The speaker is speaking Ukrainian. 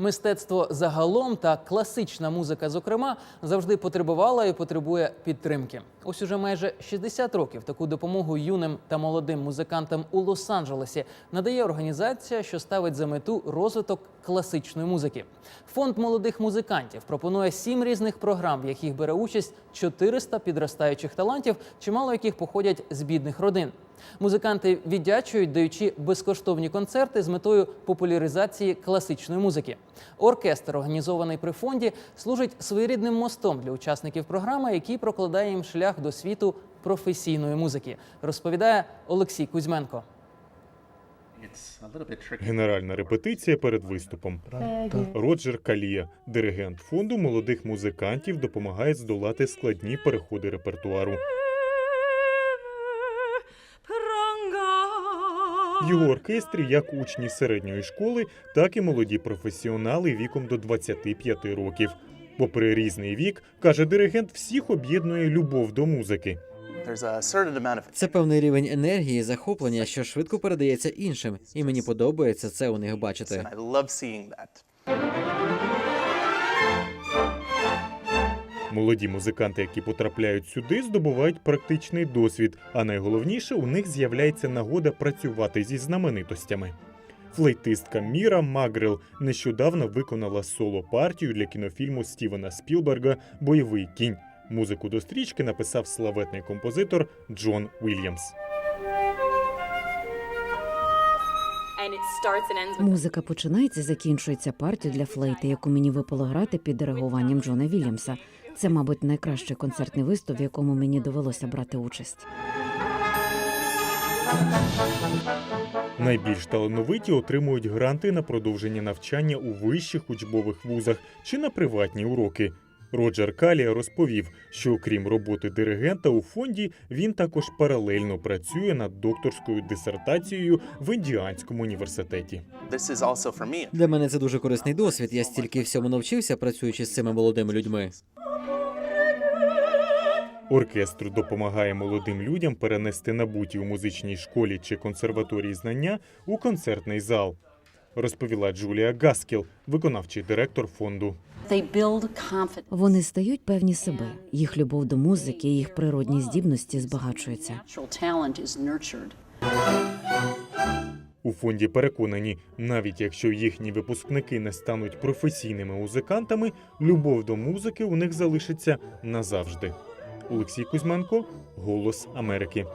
Мистецтво загалом та класична музика, зокрема, завжди потребувала і потребує підтримки. Ось уже майже 60 років таку допомогу юним та молодим музикантам у Лос-Анджелесі надає організація, що ставить за мету розвиток класичної музики. Фонд молодих музикантів пропонує сім різних програм, в яких бере участь 400 підростаючих талантів, чимало яких походять з бідних родин. Музиканти віддячують, даючи безкоштовні концерти з метою популяризації класичної музики. Оркестр, організований при фонді, служить своєрідним мостом для учасників програми, який прокладає їм шлях до світу професійної музики, розповідає Олексій Кузьменко. Генеральна репетиція перед виступом. Роджер Калія, диригент фонду молодих музикантів, допомагає здолати складні переходи репертуару. Його оркестрі як учні середньої школи, так і молоді професіонали віком до 25 років. Попри різний вік, каже диригент, всіх об'єднує любов до музики. Це певний рівень енергії, захоплення, що швидко передається іншим, і мені подобається це у них бачити. Молоді музиканти, які потрапляють сюди, здобувають практичний досвід, а найголовніше у них з'являється нагода працювати зі знаменитостями. Флейтистка Міра Магрел нещодавно виконала соло партію для кінофільму Стівена Спілберга Бойовий кінь. Музику до стрічки написав славетний композитор Джон Уільямс. Музика починається закінчується партію для флейти, яку мені випало грати під диригуванням Джона Вільямса. Це, мабуть, найкращий концертний виступ, в якому мені довелося брати участь. Найбільш талановиті отримують гранти на продовження навчання у вищих учбових вузах чи на приватні уроки. Роджер Калія розповів, що окрім роботи диригента у фонді, він також паралельно працює над докторською дисертацією в Індіанському університеті. Для мене це дуже корисний досвід. Я стільки всьому навчився, працюючи з цими молодими людьми. Оркестр допомагає молодим людям перенести набуті у музичній школі чи консерваторії знання у концертний зал розповіла Джулія Гаскіл, виконавчий директор фонду. Вони стають певні себе. Їх любов до музики, їх природні здібності збагачуються. У фонді переконані, навіть якщо їхні випускники не стануть професійними музикантами, любов до музики у них залишиться назавжди. Олексій Кузьменко голос Америки.